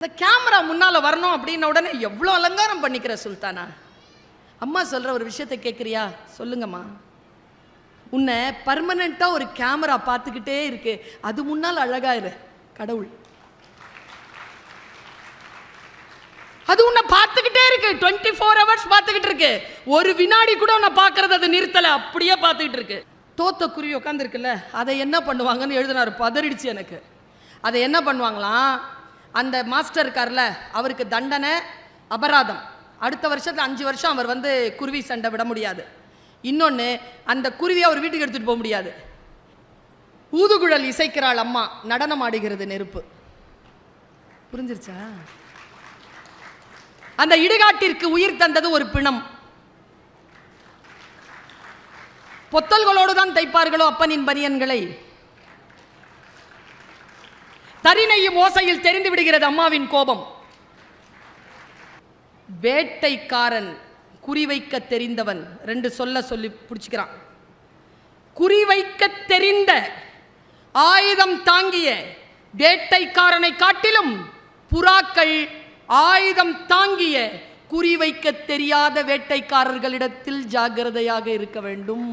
இந்த கேமரா முன்னால் வரணும் அப்படின்ன உடனே எவ்வளோ அலங்காரம் பண்ணிக்கிற சுல்தானா? அம்மா சொல்ற ஒரு விஷயத்தை கேட்குறியா சொல்லுங்கம்மா. உன்னை பர்மனண்டா ஒரு கேமரா பார்த்துக்கிட்டே இருக்கு. அது முன்னால் அழகா இரு. கடவுள். அது உன்னை பார்த்துக்கிட்டே இருக்கு. டுவெண்ட்டி ஃபோர் ஹவர்ஸ் பார்த்துக்கிட்டு இருக்கு. ஒரு வினாடி கூட உன்னை பார்க்கறது அது நிறுத்தலை. அப்படியே பார்த்துக்கிட்டு இருக்கு. தோத்த குருவி உட்காந்துருக்குல்ல அதை என்ன பண்ணுவாங்கன்னு எழுதினார். பதறிடுச்சு எனக்கு. அதை என்ன பண்ணுவாங்களாம்? அந்த மாஸ்டர் இருக்கார்ல அவருக்கு தண்டனை அபராதம். அடுத்த வருஷத்தில் அஞ்சு வருஷம் அவர் வந்து குருவி சண்டை விட முடியாது. இன்னொன்று அந்த குருவியை அவர் வீட்டுக்கு எடுத்துகிட்டு போக முடியாது. ஊதுகுழல் இசைக்கிறாள் அம்மா நடனம் ஆடுகிறது நெருப்பு. புரிஞ்சிருச்சா? அந்த இடுகாட்டிற்கு உயிர் தந்தது ஒரு பிணம். பொத்தல்களோடு தான் தைப்பார்களோ அப்பனின் பனியன்களை? தரிணையும் ஓசையில் தெரிந்து விடுகிறது அம்மாவின் கோபம். வேட்டைக்காரன் குறிவைக்க தெரிந்தவன் ரெண்டு சொல்ல சொல்லி பிடிச்சிக்கிறான். குறிவைக்க தெரிந்த ஆயுதம் தாங்கிய வேட்டைக்காரனை காட்டிலும் புறாக்கள் ஆயுதம் தாங்கிய குறிவைக்க தெரியாத வேட்டைக்காரர்களிடத்தில் ஜாக்கிரதையாக இருக்க வேண்டும்.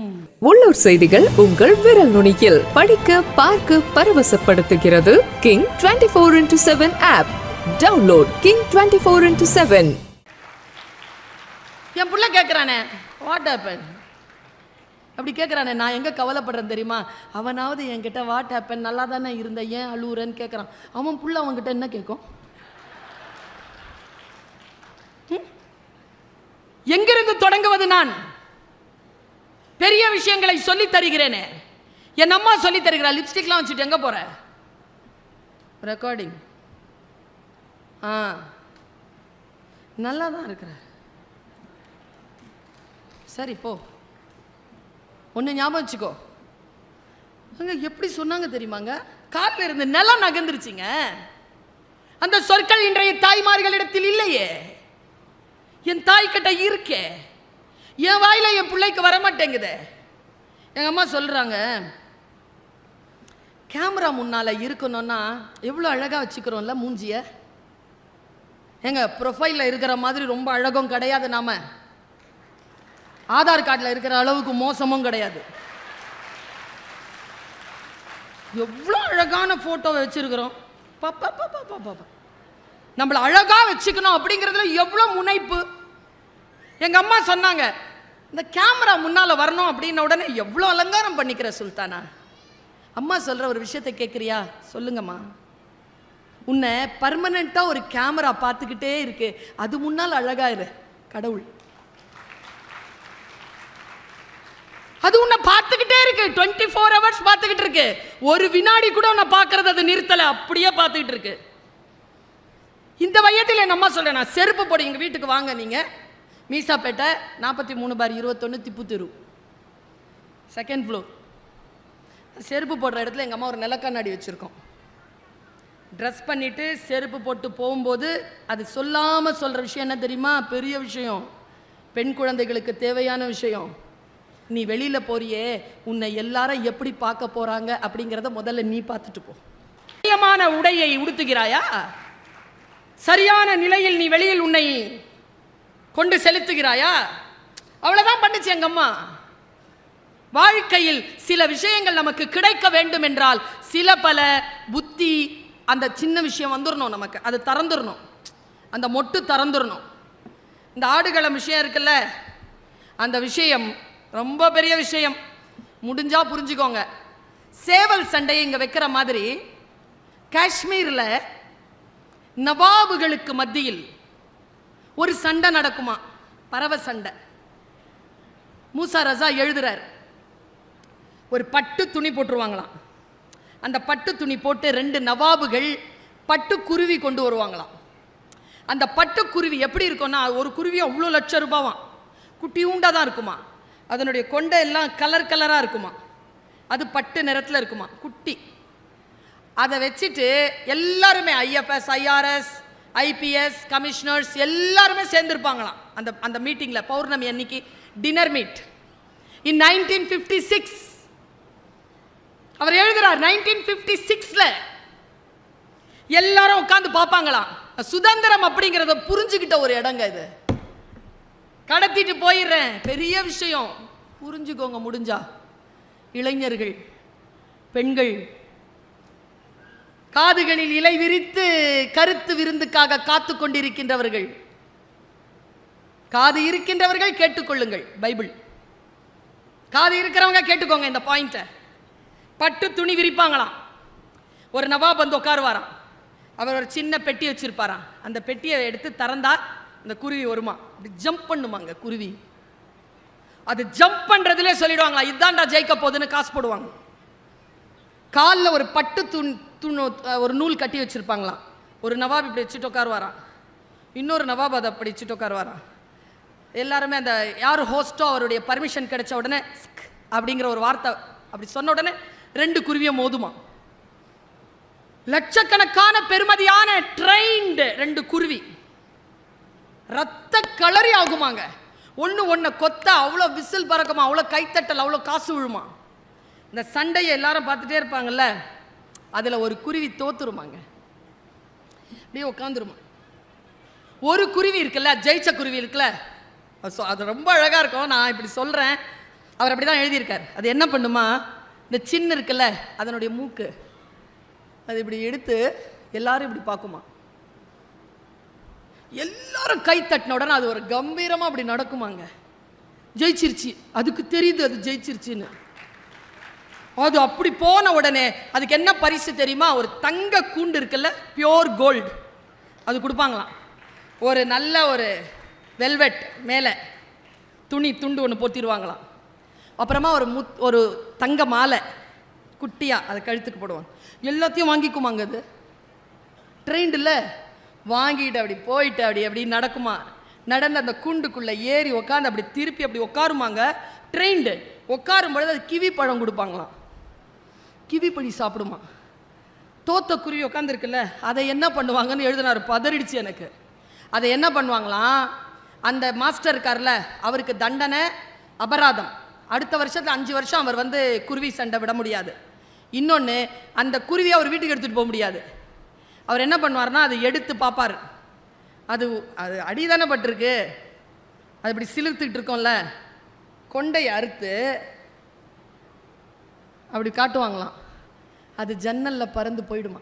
உள்ளூர் செய்திகள் உங்கள் விரல் நுனியில் படிக்க பார்க்க பரவசப்படுத்துகிறது. King twenty four into seven app download King twenty four into seven என் புள்ள கேட்குறானே வாட் ஹேப்பன் அப்படி கேட்குறானே நான் எங்கே கவலைப்படுறேன் தெரியுமா? அவனாவது என்கிட்ட வாட் ஹேப்பன் நல்லா தானே இருந்த ஏன் அழுவுறேன்னு கேட்குறான் அவன் புள்ள அவன்கிட்ட என்ன கேட்கும்? எங்கிருந்து தொடங்குவது நான்? பெரிய விஷயங்களை சொல்லித் தருகிறேனே. என் அம்மா சொல்லித் தருகிறா லிப்ஸ்டிக்லாம் வச்சுட்டு எங்கே போற? ரெக்கார்டிங் ஆ. நல்லா தான் இருக்கிற. சரி போ. ஒன்று ஞாபகம் வச்சுக்கோ. அங்கே எப்படி சொன்னாங்க தெரியுமாங்க? காலில் இருந்து நிலம் நகர்ந்துருச்சுங்க. அந்த சொற்கள் இன்றைய தாய்மார்களிடத்தில் இல்லையே. என் தாய்கிட்ட இருக்கே. என் வாயில என் பிள்ளைக்கு வர மாட்டேங்குதே அம்மா சொல்கிறாங்க கேமரா முன்னால் இருக்கணும்னா எவ்வளோ அழகாக வச்சுக்கிறோம்ல மூஞ்சிய? எங்கள் ப்ரொஃபைலில் இருக்கிற மாதிரி ரொம்ப அழகும் கிடையாது நாம். ஆதார் கார்டில் இருக்கிற அளவுக்கு மோசமும் கிடையாது. எவ்வளோ அழகான ஃபோட்டோவை வச்சுருக்குறோம். பாப்பா பாப்பா பாப்பா நம்மளை அழகாக வச்சுக்கணும் அப்படிங்கிறதுல எவ்வளோ முனைப்பு. எங்கள் அம்மா சொன்னாங்க இந்த கேமரா முன்னால் வரணும் அப்படின்ன உடனே எவ்வளோ அலங்காரம் பண்ணிக்கிற சுல்தானா? அம்மா சொல்கிற ஒரு விஷயத்தை கேட்குறியா சொல்லுங்கம்மா. உன்னை பர்மனெண்ட்டாக ஒரு கேமரா பார்த்துக்கிட்டே இருக்கு. அது முன்னால் அழகாக இரு கடவுள். அது உன்னை பார்த்துக்கிட்டே இருக்கு. டுவெண்ட்டி ஃபோர் ஹவர்ஸ் பார்த்துக்கிட்டு இருக்கு. ஒரு வினாடி கூட உன்னை பார்க்கறது அது நிறுத்தலை. அப்படியே பார்த்துக்கிட்டு இருக்கு. இந்த வயதில் என் அம்மா சொல்கிறேன் நான் செருப்பு போடு எங்கள் வீட்டுக்கு வாங்க நீங்கள் மீசாப்பேட்டை நாற்பத்தி மூணு பார் இருபத்தொன்று திப்பு தெரு செகண்ட் ஃப்ளோர் செருப்பு போடுற இடத்துல எங்கள் அம்மா ஒரு நிலக்கண்ணாடி வச்சுருக்கோம். ட்ரெஸ் பண்ணிவிட்டு செருப்பு போட்டு போகும்போது அது சொல்லாமல் சொல்கிற விஷயம் என்ன தெரியுமா? பெரிய விஷயம். பெண் குழந்தைகளுக்கு தேவையான விஷயம். நீ வெளியில் போறியே உன்னை எல்லாரும் எப்படி பார்க்க போகிறாங்க அப்படிங்கிறத முதல்ல நீ பார்த்துட்டு போ. முக்கியமான உடையை உடுத்துகிறாயா? சரியான நிலையில் நீ வெளியில் உன்னை கொண்டு செலுத்துகிறாயா? அவ்வளவுதான் பண்ணுச்சு எங்கம்மா வாழ்க்கையில் சில விஷயங்கள் நமக்கு கிடைக்க வேண்டும் என்றால் சில பல புத்தி அந்த சின்ன விஷயம் வந்துடணும் நமக்கு. அது திறந்துடணும் அந்த மொட்டு திறந்துடணும் இந்த ஆடுகளம் விஷயம் இருக்குல்ல அந்த விஷயம் ரொம்ப பெரிய விஷயம். முடிஞ்சா புரிஞ்சுக்கோங்க. சேவல் சண்டையை இங்கே வைக்கிற மாதிரி காஷ்மீரில் நவாபுகளுக்கு மத்தியில் ஒரு சண்டை நடக்குமா? பறவை சண்டை. மூசா ரசா எழுதுறார். ஒரு பட்டு துணி போட்டுருவாங்களாம். அந்த பட்டு துணி போட்டு ரெண்டு நவாபுகள் பட்டு குருவி கொண்டு வருவாங்களாம். அந்த பட்டு குருவி எப்படி இருக்கும்னா ஒரு குருவி அவ்வளோ லட்சம் ரூபாவாம் குட்டியூண்டாக தான் இருக்குமா? அதனுடைய கொண்டை எல்லாம் கலர் கலராக இருக்குமா? அது பட்டு நிறத்தில் இருக்குமா? குட்டி. அதை வச்சுட்டு எல்லாருமே ஐஎஃப்எஸ் ஐஆர்எஸ் ஐபிஎஸ் கமிஷனர்ஸ் எல்லாருமே சேர்ந்துருப்பாங்களாம். அந்த அந்த மீட்டிங்கில் பௌர்ணமி அன்னைக்கு dinner meet in nineteen fifty six அவர் எழுதுறார் நைன்டீன் ஃபிஃப்டி சிக்ஸில் எல்லாரும் உட்காந்து பார்ப்பாங்களாம். சுதந்திரம் அப்படிங்கிறத புரிஞ்சுக்கிட்ட ஒரு இடங்க இது. கடத்திட்டு போயிடுறேன். பெரிய விஷயம். புரிஞ்சுக்கோங்க முடிஞ்சா. இளைஞர்கள் பெண்கள் காதுகளில் இலை விரித்து கருத்து விருந்துக்காக காத்து கொண்டிருக்கின்றவர்கள். காது இருக்கின்றவர்கள் கேட்டுக்கொள்ளுங்கள் பைபிள். காது இருக்கிறவங்க கேட்டுக்கோங்க இந்த பாயிண்ட்டை பட்டு துணி விரிப்பாங்களாம். ஒரு நவாப் வந்து உட்காருவாராம். அவர் ஒரு சின்ன பெட்டி வச்சிருப்பாராம். அந்த பெட்டியை எடுத்து திறந்தா இந்த குருவி வருமா? அப்படி ஜம்ப் பண்ணுமாங்க குருவி? அது ஜம்ப் பண்ணுறதுலே சொல்லிடுவாங்களா இதான்டா ஜெயிக்க போகுதுன்னு காசு போடுவாங்க. காலில் ஒரு பட்டு துணி துணு ஒரு நூல் கட்டி வச்சுருப்பாங்களாம். ஒரு நவாப் இப்படி வச்சுட்டு உட்காருவாராம். இன்னொரு நவாப் அதை அப்படி வச்சுட்டு உட்காருவாராம். எல்லாருமே அந்த யார் ஹோஸ்ட்டோ அவருடைய பர்மிஷன் கிடைச்ச உடனே அப்படிங்கிற ஒரு வார்த்தை அப்படி சொன்ன உடனே ரெண்டு குருவியும் மோதுமா லட்சக்கணக்கான பெருமதியான ட்ரெயின்டு ரெண்டு குருவி. ரத்த கலரி ஆகுமாங்க. ஒன்று ஒன்று கொத்த அவ்வளோ விசில் பறக்குமா அவ்வளோ கைத்தட்டல் அவ்வளோ காசு விழுமா. இந்த சண்டையை எல்லாரும் பார்த்துட்டே இருப்பாங்கல்ல. அதில் ஒரு குருவி தோத்துருமாங்க. அப்படியே உட்காந்துருமா ஒரு குருவி இருக்குல்ல ஜெயிச்ச குருவி இருக்குல்ல அது அது ரொம்ப அழகாக இருக்கும். நான் இப்படி சொல்கிறேன் அவர் அப்படி தான் எழுதியிருக்கார். அது என்ன பண்ணுமா? இந்த சின்ன இருக்குல்ல அதனுடைய மூக்கு. அது இப்படி எடுத்து எல்லாரும் இப்படி பார்க்குமா. எல்லாரும் கை தட்டின உடனே அது ஒரு கம்பீரமாக அப்படி நடக்குமாங்க. ஜெயிச்சிருச்சு. அதுக்கு தெரியுது அது ஜெயிச்சிருச்சுன்னு. அது அப்படி போன உடனே அதுக்கு என்ன பரிசு தெரியுமா? ஒரு தங்க கூண்டு இருக்குல்ல பியோர் கோல்டு அது கொடுப்பாங்களாம். ஒரு நல்ல ஒரு வெல்வெட் மேலே துணி துண்டு ஒன்று பொத்திடுவாங்களாம். அப்புறமா ஒரு முத் ஒரு தங்க மாலை குட்டியாக அதை கழுத்துக்கு போடுவாங்க. எல்லாத்தையும் வாங்கிக்குமாங்க அது? ட்ரெயின்டில் வாங்கிட்டு அப்படி போயிட்டு அப்படி அப்படி நடக்குமா? நடந்து அந்த கூண்டுக்குள்ளே ஏறி உட்காந்து அப்படி திருப்பி அப்படி உட்காருமாங்க ட்ரெயின்டு உட்காரும் பொழுது அது கிவி பழம் கொடுப்பாங்களாம். கிவி பழி சாப்பிடுமா? தோத்த குருவி உட்காந்துருக்குல்ல அதை என்ன பண்ணுவாங்கன்னு எழுதினார் பதறிடுச்சு எனக்கு. அதை என்ன பண்ணுவாங்களாம் அந்த மாஸ்டர் இருக்கார்ல அவருக்கு தண்டனை அபராதம். அடுத்த வருஷத்தில் அஞ்சு வருஷம் அவர் வந்து குருவி சண்டை விட முடியாது. இன்னொன்று அந்த குருவியை அவர் வீட்டுக்கு எடுத்துகிட்டு போக முடியாது. அவர் என்ன பண்ணுவார்னா அதை எடுத்து பார்ப்பார். அது அது அடிதானே பட்டிருக்கு. அது இப்படி சிலிர்த்துக்கிட்டு இருக்கோம்ல. கொண்டையை அறுத்து அப்படி காட்டுவாங்களாம். அது ஜன்னல்ல பறந்து போயிடுமா.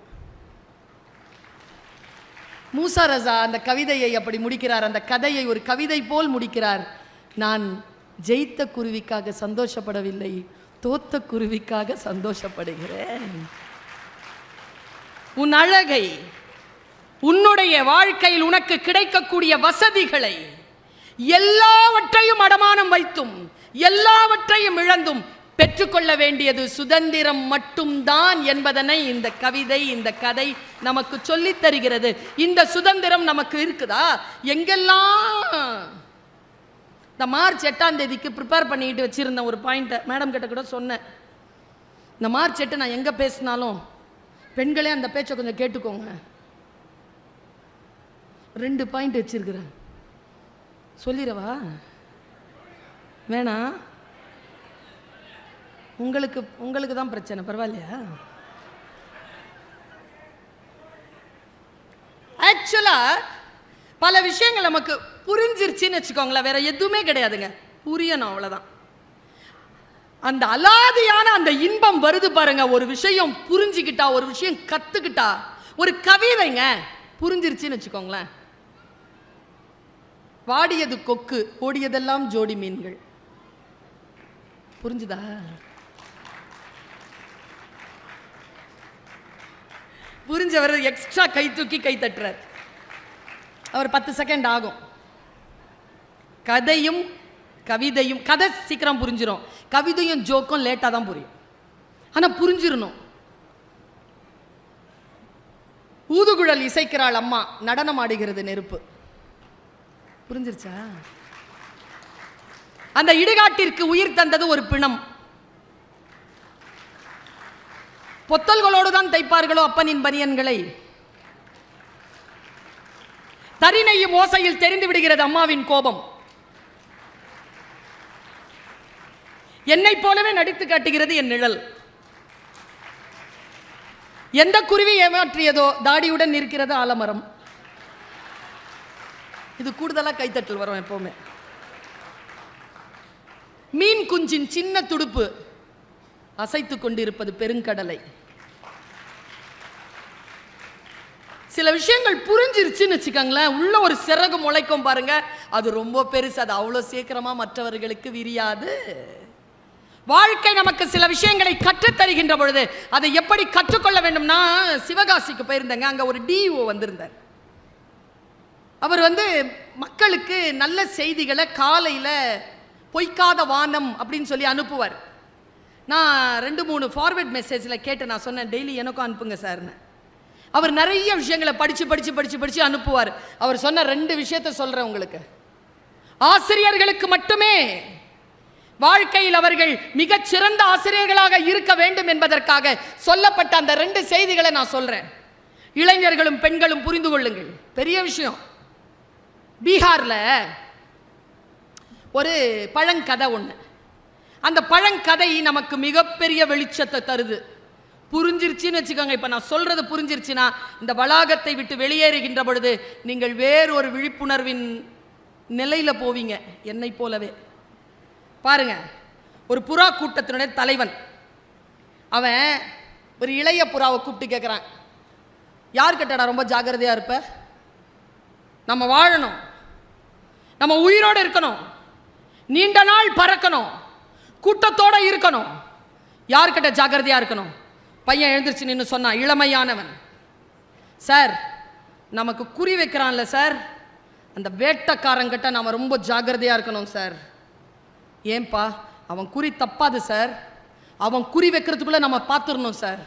மூசா ரசா அந்த கவிதையை அப்படி முடிக்கிறார். அந்த கதையை ஒரு கவிதை போல் முடிக்கிறார். நான் ஜெயித்த குருவிக்காக சந்தோஷப்படவில்லை தோத்த குருவிக்காக சந்தோஷப்படுகிறேன். உன் அழகை உன்னுடைய வாழ்க்கையில் உனக்கு கிடைக்கக்கூடிய வசதிகளை எல்லாவற்றையும் அடமானம் வைத்தும் எல்லாவற்றையும் இழந்தும் பெற்றுக்கொள்ள வேண்டியது சுதந்திரம் மட்டும்தான் என்பதனை இந்த கவிதை இந்த கதை நமக்கு சொல்லித் தருகிறது. இந்த சுதந்திரம் நமக்கு இருக்குதா? எங்கெல்லாம்? இந்த மார்ச் எட்டாம் தேதிக்கு ப்ரிப்பேர் பண்ணிட்டு வச்சிருந்தேன் ஒரு பாயிண்ட்டை மேடம் கிட்ட கூட சொன்னேன். இந்த மார்ச் எட்டு நான் எங்கே பேசினாலும் பெண்களே அந்த பேச்சை கொஞ்சம் கேட்டுக்கோங்க. ரெண்டு பாயிண்ட் வச்சிருக்கிறேன். சொல்லிடவா? வேணாம். உங்களுக்கு உங்களுக்கு தான் பிரச்சனை பரவாயில்லையா? ஆக்சுவலா பல விஷயங்கள் நமக்கு புரிஞ்சிருச்சின்னு வச்சுக்கோங்களேன் வேற எதுவுமே கிடையாதுங்க. புரியணும் அவ்வளோதான் அந்த அலாதியான அந்த இன்பம் வருது பாருங்க ஒரு விஷயம் புரிஞ்சுக்கிட்டா ஒரு விஷயம் கத்துக்கிட்டா ஒரு கவிதைங்க புரிஞ்சிருச்சுன்னு வச்சுக்கோங்களேன். வாடியது கொக்கு ஓடியதெல்லாம் ஜோடி மீன்கள். புரிஞ்சுதா? புரிஞ்சவர் எக்ஸ்ட்ரா கை தூக்கி கை தட்டுறார். அவர் பத்து செகண்ட் ஆகும். கதையும் கவிதையும் கதை சீக்கிரம் புரிஞ்சிரும். கவிதையும் ஜோக்கும் லேட்டாக தான் புரியும். ஆனால் புரிஞ்சிடணும் ஊதுகுழல் இசைக்கிறாள் அம்மா நடனம் ஆடுகிறது நெருப்பு. புரிஞ்சிருச்சா? அந்த இடுகாட்டிற்கு உயிர் தந்தது ஒரு பிணம். பொத்தல்களோடு தான் தைப்பார்களோ அப்பனின் பனியன்களை? தரிணையும் ஓசையில் தெரிந்து விடுகிறது அம்மாவின் கோபம். என்னை போலவே நடித்து காட்டுகிறது என் நிழல். எந்த குருவி ஏமாற்றியதோ தாடியுடன் இருக்கிறது ஆலமரம். இது கூடுதலாக கைத்தட்டல் வரும் எப்பவுமே. மீன் குஞ்சின் சின்ன துடுப்பு. அசைத்து கொண்டிருப்பது பெருங்கடலை. சில விஷயங்கள் புரிஞ்சிருச்சுன்னு வச்சுக்கோங்களேன். உள்ள ஒரு சிறகு முளைக்கும் பாருங்க. அது ரொம்ப பெருசு. அது அவ்வளோ சீக்கிரமா மற்றவர்களுக்கு விரியாது. வாழ்க்கை நமக்கு சில விஷயங்களை கற்றுத் தருகின்ற பொழுது அதை எப்படி கற்றுக்கொள்ள வேண்டும்னா சிவகாசிக்கு போயிருந்தேங்க. அங்கே ஒரு டிஓ வந்திருந்தார். அவர் வந்து மக்களுக்கு நல்ல செய்திகளை காலையில் பொய்க்காத வானம் அப்படின்னு சொல்லி அனுப்புவார். நான் ரெண்டு மூணு ஃபார்வர்ட் மெசேஜில் கேட்டு நான் சொன்னேன் டெய்லி எனக்கும் அனுப்புங்க சார்னு அவர் நிறைய விஷயங்களை படித்து படித்து படித்து படித்து அனுப்புவார். அவர் சொன்ன ரெண்டு விஷயத்த சொல்கிறேன் உங்களுக்கு. ஆசிரியர்களுக்கு மட்டுமே வாழ்க்கையில் அவர்கள் மிகச் சிறந்த ஆசிரியர்களாக இருக்க வேண்டும் என்பதற்காக சொல்லப்பட்ட அந்த ரெண்டு செய்திகளை நான் சொல்கிறேன் இளைஞர்களும் பெண்களும் புரிந்து கொள்ளுங்கள். பெரிய விஷயம். பீகார்ல ஒரு பழங்கதை ஒன்று அந்த பழங்கதை நமக்கு மிகப்பெரிய வெளிச்சத்தை தருது. புரிஞ்சிருச்சுன்னு வச்சுக்கோங்க. இப்போ நான் சொல்கிறது புரிஞ்சிருச்சுன்னா இந்த வளாகத்தை விட்டு வெளியேறுகின்ற பொழுது நீங்கள் வேறொரு விழிப்புணர்வின் நிலையில் போவீங்க என்னை போலவே. பாருங்க ஒரு புறா கூட்டத்தினுடைய தலைவன். அவன் ஒரு இளைய புறாவை கூப்பிட்டு கேட்குறான் யார் கிட்டடா ரொம்ப ஜாகிரதையாக இருப்ப? நம்ம வாழணும். நம்ம உயிரோடு இருக்கணும். நீண்ட நாள் பறக்கணும். கூட்டத்தோட இருக்கணும். யார்கிட்ட ஜாக்கிரதையாக இருக்கணும்? பையன் எழுந்திருச்சு நின்று சொன்னான் இளமையானவன். சார் நமக்கு குறி வைக்கிறான்ல சார். அந்த வேட்டக்காரங்கிட்ட நாம் ரொம்ப ஜாகிரதையாக இருக்கணும் சார். ஏன்பா அவன் குறி தப்பாது சார். அவன் குறி வைக்கிறதுக்குள்ளே நம்ம பார்த்துடணும் சார்.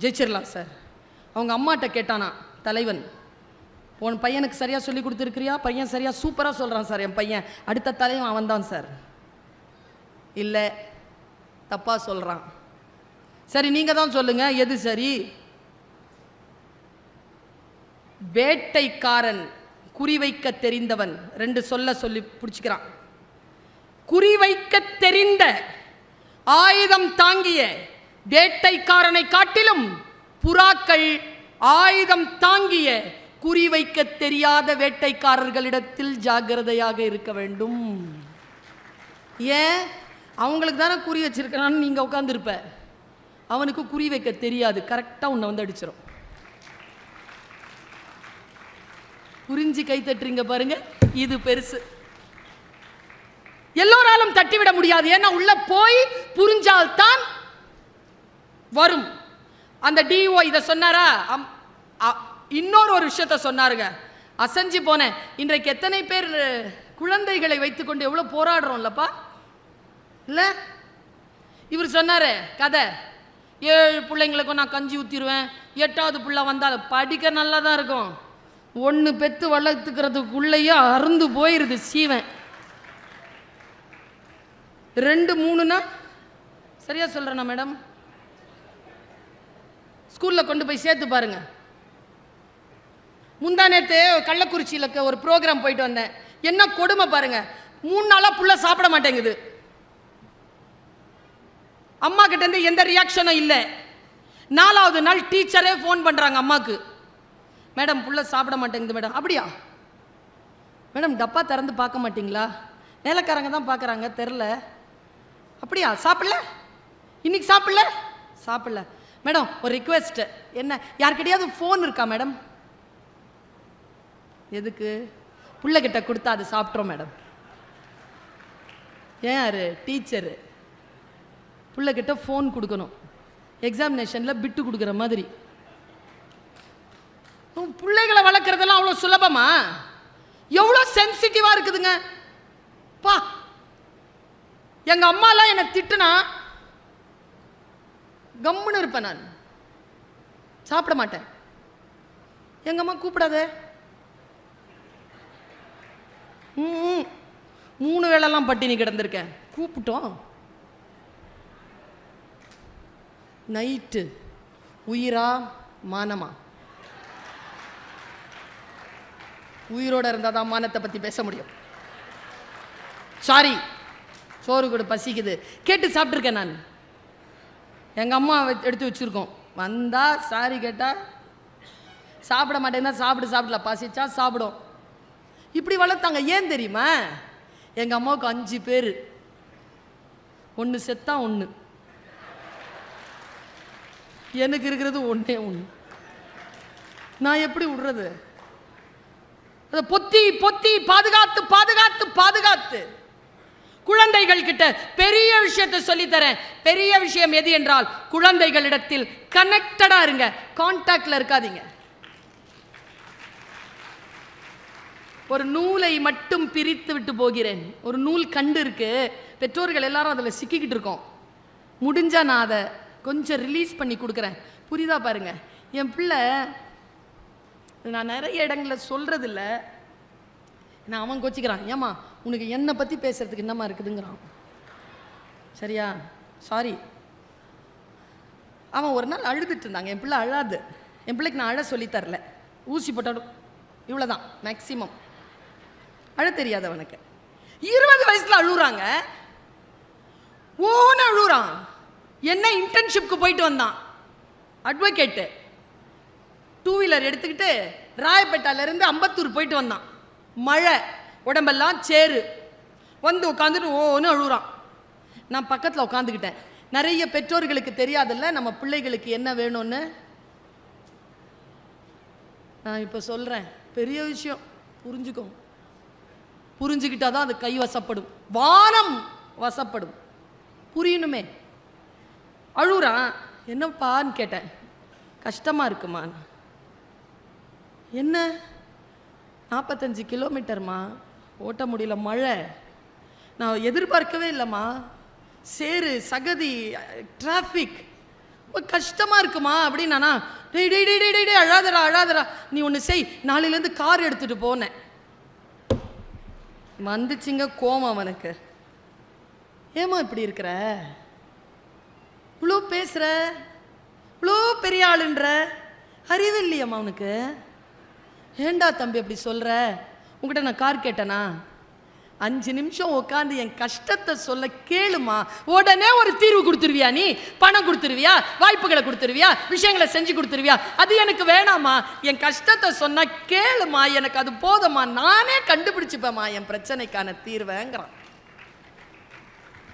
ஜெயிச்சிடலாம் சார். அவங்க அம்மாட்ட கேட்டானா தலைவன் உன் பையனுக்கு சரியாக சொல்லி கொடுத்துருக்கிறியா? பையன் சரியாக சூப்பராக சொல்கிறான் சார் என் பையன் அடுத்த தலைவன் அவன் தான் சார். இல்லை தப்பாக சொல்கிறான் சரி நீங்கள் தான் சொல்லுங்கள் எது சரி? வேட்டைக்காரன் குறிவைக்க தெரிந்தவன் ரெண்டு சொல்ல சொல்லி பிடிச்சிக்கிறான். குறிவைக்க தெரிந்த ஆயுதம் தாங்கிய வேட்டைக்காரனை காட்டிலும் புறாக்கள் ஆயுதம் தாங்கிய குறிவைக்க தெரியாத வேட்டைக்காரர்களிடத்தில் ஜாக்கிரதையாக இருக்க வேண்டும். ஏன்? அவங்களுக்கு தானே குறி வச்சிருக்கிறான்னு நீங்க உட்காந்துருப்ப அவனுக்கு குறி வைக்க தெரியாது. கரெக்டாக உன்னை வந்து அடிச்சிடும் புரிஞ்சு கை தட்டுறீங்க பாருங்க. இது பெருசு. எல்லோராலும் தட்டிவிட முடியாது. ஏன்னா உள்ள போய் புரிஞ்சால்தான் வரும். அந்த டிஓ இதை சொன்னாரா? அம்- அ- இன்னொரு ஒரு விஷயத்த சொன்னாருங்க. அசைஞ்சு போனேன். இன்றைக்கு எத்தனை பேர் குழந்தைகளை வைத்துக்கொண்டு எவ்வளோ போராடுறோம்லப்பா? இல்லை? இவர் சொன்னார் கதை. ஏழு பிள்ளைங்களுக்கும் நான் கஞ்சி ஊற்றிடுவேன் எட்டாவது பிள்ளை வந்தால் படிக்க நல்லா தான் இருக்கும். ஒன்று பெத்து வளர்த்துக்கிறதுக்குள்ளேயே அறுந்து போயிருது சீவன். ரெண்டு மூணுனா சரியா சொல்கிறேண்ணா மேடம்? ஸ்கூலில் கொண்டு போய் சேர்த்து பாருங்க. முந்தா நேற்று கள்ளக்குறிச்சியில் ஒரு ப்ரோக்ராம் போயிட்டு வந்தேன். என்ன கொடுமை பாருங்க. மூணு நாளாக புள்ள சாப்பிட மாட்டேங்குது. அம்மா கிட்ட இருந்து எந்த ரியாக்ஷனும் இல்லை. நாலாவது நாள் டீச்சரே ஃபோன் பண்ணுறாங்க அம்மாக்கு. மேடம் புள்ள சாப்பிட மாட்டேங்குது மேடம். அப்படியா? மேடம் டப்பா திறந்து பார்க்க மாட்டீங்களா? வேலைக்காரங்க தான் பார்க்குறாங்க தெரில அப்படியா சாப்பிடல? இன்னைக்கு சாப்பிடல? சாப்பிடல. மேடம் ஒரு ரிக்வெஸ்ட்டு என்ன யார்கிட்டயாவது ஃபோன் இருக்கா மேடம்? எதுக்கு? பிள்ளைகிட்ட கொடுத்தா அது சாப்பிட்றோம் மேடம். ஏன் யாரு? டீச்சரு. பிள்ளைகிட்ட ஃபோன் கொடுக்கணும். எக்ஸாமினேஷனில் பிட்டு கொடுக்குற மாதிரி. உம், பிள்ளைகளை வளர்க்குறதெல்லாம் அவ்வளோ சுலபமா? எவ்வளோ சென்சிட்டிவாக இருக்குதுங்க. பா. எங்கள் அம்மாலாம் என்னை திட்டுனா கம்முன்னு இருப்பேன் நான். சாப்பிட மாட்டேன். எங்கள் அம்மா கூப்பிடாத. ம், மூணு வேளைலாம் பட்டினி கிடந்திருக்கேன். கூப்பிட்டோம். நைட்டு உயிரா மானமா? உயிரோட இருந்தால் தான் மானத்தை பற்றி பேச முடியும். சாரி சோறு கூட பசிக்குது. கேட்டு சாப்பிட்ருக்கேன் நான். எங்கள் அம்மா எடுத்து வச்சுருக்கோம். வந்தால் சாரி கேட்டால் சாப்பிட மாட்டேன்னா சாப்பிடு சாப்பிடல. பசிச்சா சாப்பிடும். இப்படி வளர்த்தாங்க. ஏன் தெரியுமா? எங்கள் அம்மாவுக்கு அஞ்சு பேர். ஒன்று செத்தா ஒன்று எனக்கு இருக்கிறது ஒன்றே ஒன்று நான் எப்படி விடுறது? அதை பொத்தி பொத்தி பாதுகாத்து பாதுகாத்து பாதுகாத்து. குழந்தைகள் கிட்ட பெரிய விஷயத்தை சொல்லித்தரேன். பெரிய விஷயம் எது என்றால் குழந்தைகளிடத்தில் கனெக்டடாக இருங்க. கான்டாக்டில் இருக்காதீங்க. ஒரு நூலை மட்டும் பிரித்து விட்டு போகிறேன். ஒரு நூல் கண்டு இருக்கு. பெற்றோர்கள் எல்லாரும் அதில் சிக்கிக்கிட்டு இருக்கோம். முடிஞ்சா நான் அதை கொஞ்சம் ரிலீஸ் பண்ணி கொடுக்குறேன். புரியுதா பாருங்க? என் பிள்ளை நான் நிறைய இடங்களில் சொல்கிறதில்ல நான் அவன் கோச்சிக்கிறான். ஏம்மா உனக்கு என்னை பற்றி பேசுகிறதுக்கு என்னம்மா இருக்குதுங்கிறான். சரியா? சாரி அவன் ஒரு நாள் அழுதுட்டு இருந்தாங்க. என் பிள்ளை அழாது. என் பிள்ளைக்கு நான் அழ சொல்லித் தரல. ஊசி போட்டாலும் இவ்வளோதான் மேக்சிமம் அழ தெரியாது அவனுக்கு. இருபது வயசில் அழுகுறாங்க ஓன்னு அழுகுறான் என்ன இன்டர்ன்ஷிப்க்கு போயிட்டு வந்தான். அட்வொகேட்டு டூ வீலர் எடுத்துக்கிட்டு ராயப்பேட்டாலேருந்து அம்பத்தூர் போயிட்டு வந்தான். மழை உடம்பெல்லாம் சேரு வந்து உட்காந்துட்டு ஓன்னு அழுகுறான். நான் பக்கத்தில் உட்காந்துக்கிட்டேன் நிறைய பெற்றோர்களுக்கு தெரியாதுல்ல நம்ம பிள்ளைகளுக்கு என்ன வேணும்னு? நான் இப்போ சொல்கிறேன் பெரிய விஷயம். புரிஞ்சுக்கோ. புரிஞ்சுக்கிட்டா தான் அது கை வசப்படும் வானம் வசப்படும். புரியணுமே. அழுகுறான் என்னப்பான்னு கேட்டேன். கஷ்டமாக இருக்குமா என்ன? நாற்பத்தஞ்சு கிலோமீட்டர்மா? ஓட்ட முடியல மழை. நான் எதிர்பார்க்கவே இல்லைம்மா. சேரு சகதி டிராஃபிக். கஷ்டமாக இருக்குமா? அப்படின்னு நானா டே டே டே டே டே டேய் அழாதடா அழாதடா. நீ ஒன்று செய். நாளையிலேருந்து கார் எடுத்துகிட்டு போனேன். வந்துச்சுங்க கோமம் அவனுக்கு. ஏம்மா இப்படி இருக்கிற? இவ்வளோ பேசுகிற இவ்வளோ பெரிய ஆளுன்ற? அறிவு இல்லையம்மா அவனுக்கு ஏண்டா தம்பி அப்படி சொல்கிற உங்ககிட்ட நான் கார் கேட்டேனா? அஞ்சு நிமிஷம் உட்காந்து என் கஷ்டத்தை சொல்ல கேளுமா. உடனே ஒரு தீர்வு கொடுத்துருவியா நீ? பணம் கொடுத்துருவியா? வாய்ப்புகளை கொடுத்துருவியா? விஷயங்களை செஞ்சு கொடுத்துருவியா? அது எனக்கு வேணாமா? என் கஷ்டத்தை சொன்னால் கேளுமா. எனக்கு அது போதுமா? நானே கண்டுபிடிச்சிப்பேம்மா என் பிரச்சனைக்கான தீர்வைங்கிறான்.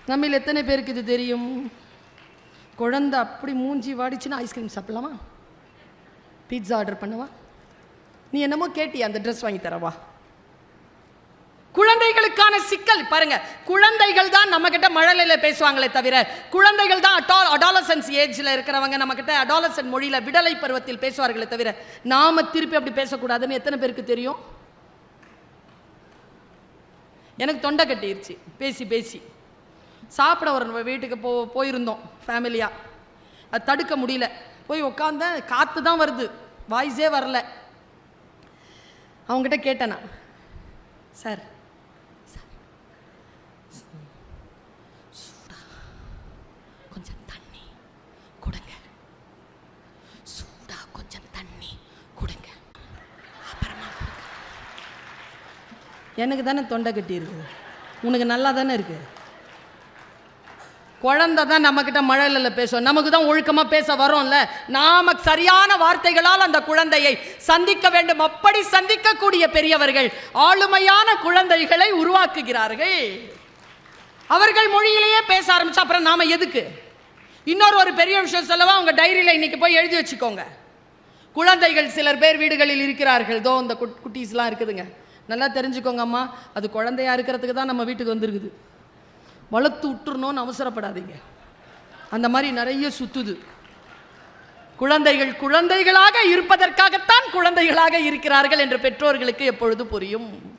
நம்மள எத்தனை பேருக்கு இது தெரியும்? குழந்தை அப்படி மூஞ்சி வாடிச்சுன்னா ஐஸ்கிரீம் சாப்பிடலாமா? பீட்சா ஆர்டர் பண்ணவா? நீ என்னமோ கேட்டி அந்த ட்ரெஸ் வாங்கி தரவா? குழந்தைகளுக்கான சிக்கல் பாருங்க குழந்தைகள் தான் நம்ம கிட்ட மழலையில பேசுவாங்களே தவிர குழந்தைகள் தான் அடா அடாலசன்ஸ் ஏஜ்ல இருக்கிறவங்க நம்ம கிட்ட அடாலசன் மொழியில விடலை பருவத்தில் பேசுவார்களே தவிர நாம திருப்பி அப்படி பேசக்கூடாதுன்னு எத்தனை பேருக்கு தெரியும்? எனக்கு தொண்டை கட்டிருச்சு பேசி பேசி. சாப்பிட ஒரு வீட்டுக்கு போ போயிருந்தோம் ஃபேமிலியாக அது தடுக்க முடியல. போய் உட்காந்தேன் காற்று தான் வருது. வாய்ஸே வரல. அவங்ககிட்ட கேட்டேன் நான். சார் சூடா. கொஞ்சம் தண்ணி கொடுங்க. சூடா கொஞ்சம் தண்ணி கொடுங்க. அப்புறமா கொடுங்க. எனக்கு தானே தொண்டை கட்டி இருக்குது. உனக்கு நல்லா தானே இருக்குது குழந்தை தான் நம்மக்கிட்ட மழையில் பேசும். நமக்கு தான் ஒழுக்கமாக பேச வரோம்ல. நாம சரியான வார்த்தைகளால் அந்த குழந்தையை சந்திக்க வேண்டும். அப்படி சந்திக்கக்கூடிய பெரியவர்கள் ஆளுமையான குழந்தைகளை உருவாக்குகிறார்கள். அவர்கள் மொழியிலேயே பேச ஆரம்பிச்சா அப்புறம் நாம எதுக்கு? இன்னொரு ஒரு பெரிய விஷயம் சொல்லவா? உங்க டைரியில் இன்னைக்கு போய் எழுதி வச்சுக்கோங்க. குழந்தைகள் சிலர் பேர் வீடுகளில் இருக்கிறார்கள். தோ இந்த குட் குட்டீஸ்லாம் இருக்குதுங்க. நல்லா தெரிஞ்சுக்கோங்க அம்மா. அது குழந்தையா இருக்கிறதுக்கு தான் நம்ம வீட்டுக்கு வந்திருக்குது. வளர்த்து விட்டுறணும்னு அவசரப்படாதீங்க. அந்த மாதிரி நிறைய சுத்துது. குழந்தைகள் குழந்தைகளாக இருப்பதற்காகத்தான் குழந்தைகளாக இருக்கிறார்கள் என்று பெற்றோர்களுக்கு எப்பொழுது புரியும்?